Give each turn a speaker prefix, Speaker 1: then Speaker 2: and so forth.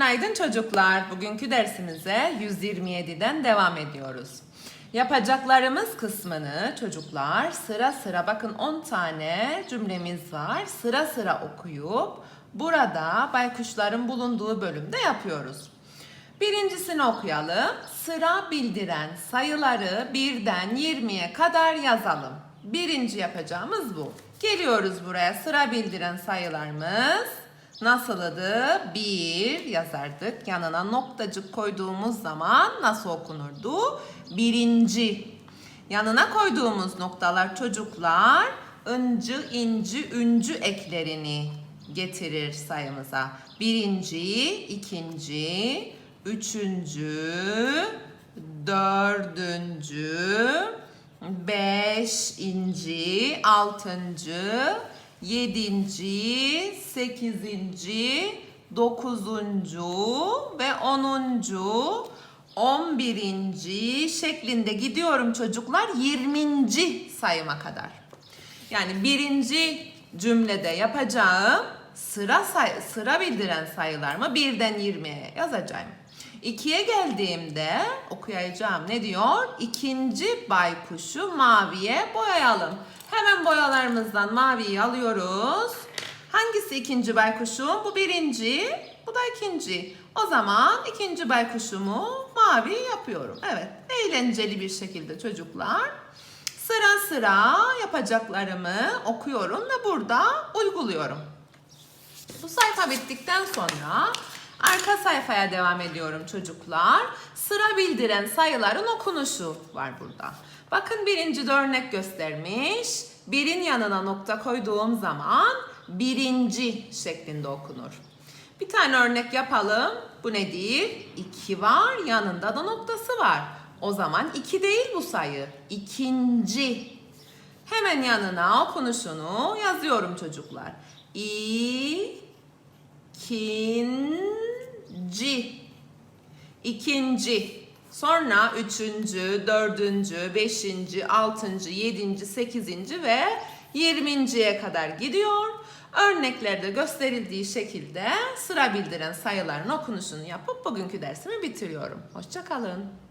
Speaker 1: Günaydın çocuklar. Bugünkü dersimize 127'den devam ediyoruz. Yapacaklarımız kısmını çocuklar sıra sıra bakın 10 tane cümlemiz var. Sıra sıra okuyup burada baykuşların bulunduğu bölümde yapıyoruz. Birincisini okuyalım. Sıra bildiren sayıları birden 20'ye kadar yazalım. Birinci yapacağımız bu. Geliyoruz buraya sıra bildiren sayılarımız. Nasıldı? Bir yazardık. Yanına noktacık koyduğumuz zaman nasıl okunurdu? Birinci. Yanına koyduğumuz noktalar çocuklarıncı, inci, üncü eklerini getirir sayımıza. Birinci, ikinci, üçüncü, dördüncü, beşinci, altıncı, yedinci, sekizinci, dokuzuncu ve onuncu, on birinci şeklinde gidiyorum çocuklar yirminci sayıma kadar. Yani birinci cümlede yapacağım sıra say sıra bildiren sayılarımı birden 20'ye yazacağım. İkiye geldiğimde okuyacağım ne diyor? İkinci baykuşu maviye boyayalım. Hemen boyalarımızdan maviyi alıyoruz. Hangisi ikinci baykuşum? Bu birinci, bu da ikinci. O zaman ikinci baykuşumu mavi yapıyorum. Evet, eğlenceli bir şekilde çocuklar. Sıra sıra yapacaklarımı okuyorum ve burada uyguluyorum. Bu sayfa bittikten sonra arka sayfaya devam ediyorum çocuklar. Sıra bildiren sayıların okunuşu var burada. Bakın birinci de örnek göstermiş. Birin yanına nokta koyduğum zaman birinci şeklinde okunur. Bir tane örnek yapalım. Bu nedir? 2 var, yanında da noktası var. O zaman 2 değil bu sayı. İkinci. Hemen yanına okunuşunu yazıyorum çocuklar. İkinci. İkinci. Sonra üçüncü, dördüncü, beşinci, altıncı, yedinci, sekizinci ve yirminciye kadar gidiyor. Örneklerde gösterildiği şekilde sıra bildiren sayıların okunuşunu yapıp bugünkü dersimi bitiriyorum. Hoşçakalın.